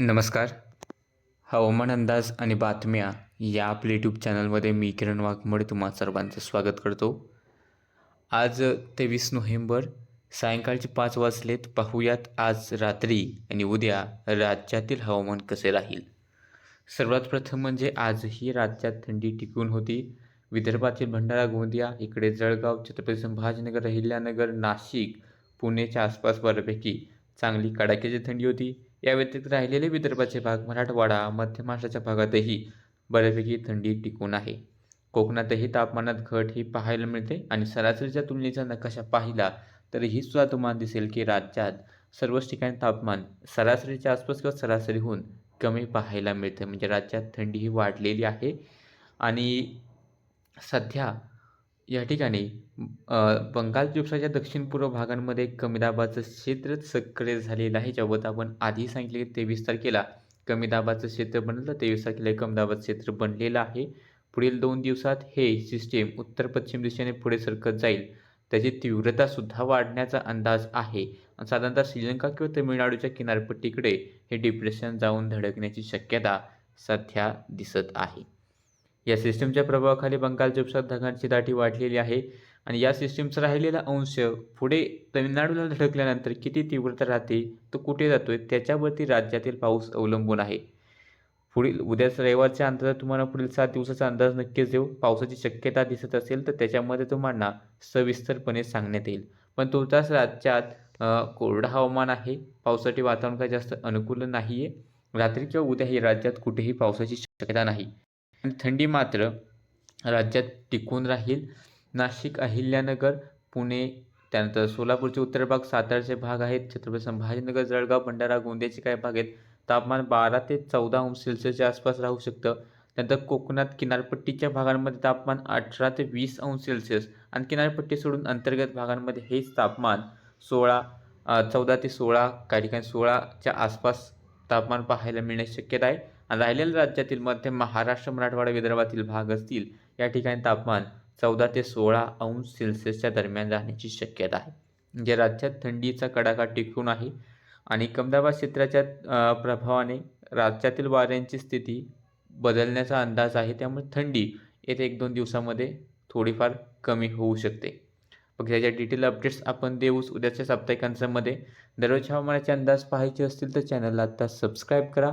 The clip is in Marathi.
नमस्कार. हवामान अंदाज आणि बातम्या या आपल्या यूट्यूब चॅनलमध्ये मी किरण वाघमोडे तुम्हा सर्वांचं स्वागत करतो. आज तेवीस नोव्हेंबर सायंकाळचे पाच वाजलेत. पाहूयात आज रात्री आणि उद्या राज्यातील हवामान कसे राहील? सर्वात प्रथम म्हणजे आजही राज्यात थंडी टिकून होती. विदर्भातील भंडारा गोंदिया इकडे जळगाव छत्रपती संभाजीनगर अहिल्यानगर नाशिक पुणेच्या आसपास बऱ्यापैकी चांगली कडाक्याची थंडी होती. या व्यतिरिक्त राहिलेले विदर्भाचे भाग मराठवाडा मध्य महाराष्ट्राच्या भागातही बऱ्यापैकी थंडी टिकून आहे. कोकणातही तापमानात घट ही पाहायला मिळते आणि सरासरीच्या तुलनेचा नकाशा पाहिला तर ही सुद्धा तुम्हाला दिसेल की राज्यात सर्वच ठिकाणी तापमान सरासरीच्या आसपास किंवा सरासरीहून कमी पाहायला मिळते. म्हणजे राज्यात थंडी ही वाढलेली आहे आणि सध्या या ठिकाणी बंगाल उपसाच्या दक्षिण पूर्व भागांमध्ये कमी दाबाचं क्षेत्र सक्रिय झालेलं आहे ज्याबद्दल आपण आधी सांगितले तेवीस तारखेला कमी दाबाचं क्षेत्र बनलं तेवीस तारखेला कमी दाबाचं क्षेत्र बनलेलं आहे. पुढील दोन दिवसात हे सिस्टीम उत्तर पश्चिम दिशेने पुढे सरकत जाईल. त्याची तीव्रतासुद्धा वाढण्याचा अंदाज आहे. आणि साधारणतः श्रीलंका किंवा तमिळनाडूच्या किनारपट्टीकडे हे डिप्रेशन जाऊन धडकण्याची शक्यता सध्या दिसत आहे. या सिस्टीमच्या प्रभावाखाली बंगालच्या उपसात ढगांची दाटी वाढलेली आहे आणि या सिस्टीमचा राहिलेला अंश पुढे तमिळनाडूला धडकल्यानंतर किती तीव्रता राहते तो कुठे जातोय त्याच्यावरती राज्यातील पाऊस अवलंबून आहे. पुढील उद्याच रविवारच्या अंदाजात तुम्हाला पुढील सात दिवसाचा अंदाज नक्कीच देऊ. पावसाची शक्यता दिसत असेल तर त्याच्यामध्ये तुम्हाला सविस्तरपणे सांगण्यात येईल. पण तुर्तास राज्यात कोरडं हवामान आहे. पावसाचे वातावरण काही जास्त अनुकूल नाही आहे रात्री किंवा उद्या ही राज्यात कुठेही पावसाची शक्यता नाही. आणि थंडी मात्र राज्यात टिकून राहील. नाशिक अहिल्यानगर पुणे त्यानंतर सोलापूरचे उत्तर भाग सातारचे भाग आहेत. छत्रपती संभाजीनगर जळगाव भंडारा गोंदियाचे काही भाग आहेत. तापमान बारा ते चौदा अंश सेल्सिअसच्या आसपास राहू शकतं. त्यानंतर कोकणात किनारपट्टीच्या भागांमध्ये तापमान अठरा ते वीस अंश सेल्सिअस आणि किनारपट्टी सोडून अंतर्गत भागांमध्ये हेच तापमान सोळा चौदा ते सोळा काही ठिकाणी सोळाच्या आसपास तापमान पाहायला मिळण्याची शक्यता आहे. राहिलेल्या राज्यातील मध्य महाराष्ट्र मराठवाडा विदर्भातील भाग असतील या ठिकाणी तापमान चौदा ते सोळा अंश सेल्सिअसच्या दरम्यान राहण्याची शक्यता आहे. म्हणजे राज्यात थंडीचा कडाका टिकून आहे आणि कमदाबाद क्षेत्राच्या प्रभावाने राज्यातील वाऱ्यांची स्थिती बदलण्याचा अंदाज आहे. त्यामुळे थंडी येत्या एक दोन दिवसामध्ये थोडीफार कमी होऊ शकते. मग त्याच्या डिटेल अपडेट्स आपण देऊच उद्याच्या साप्ताहिकांच्यामध्ये दररोज हवामानाचे अंदाज पाहायचे असतील तर चॅनलला आत्ता सबस्क्राईब करा.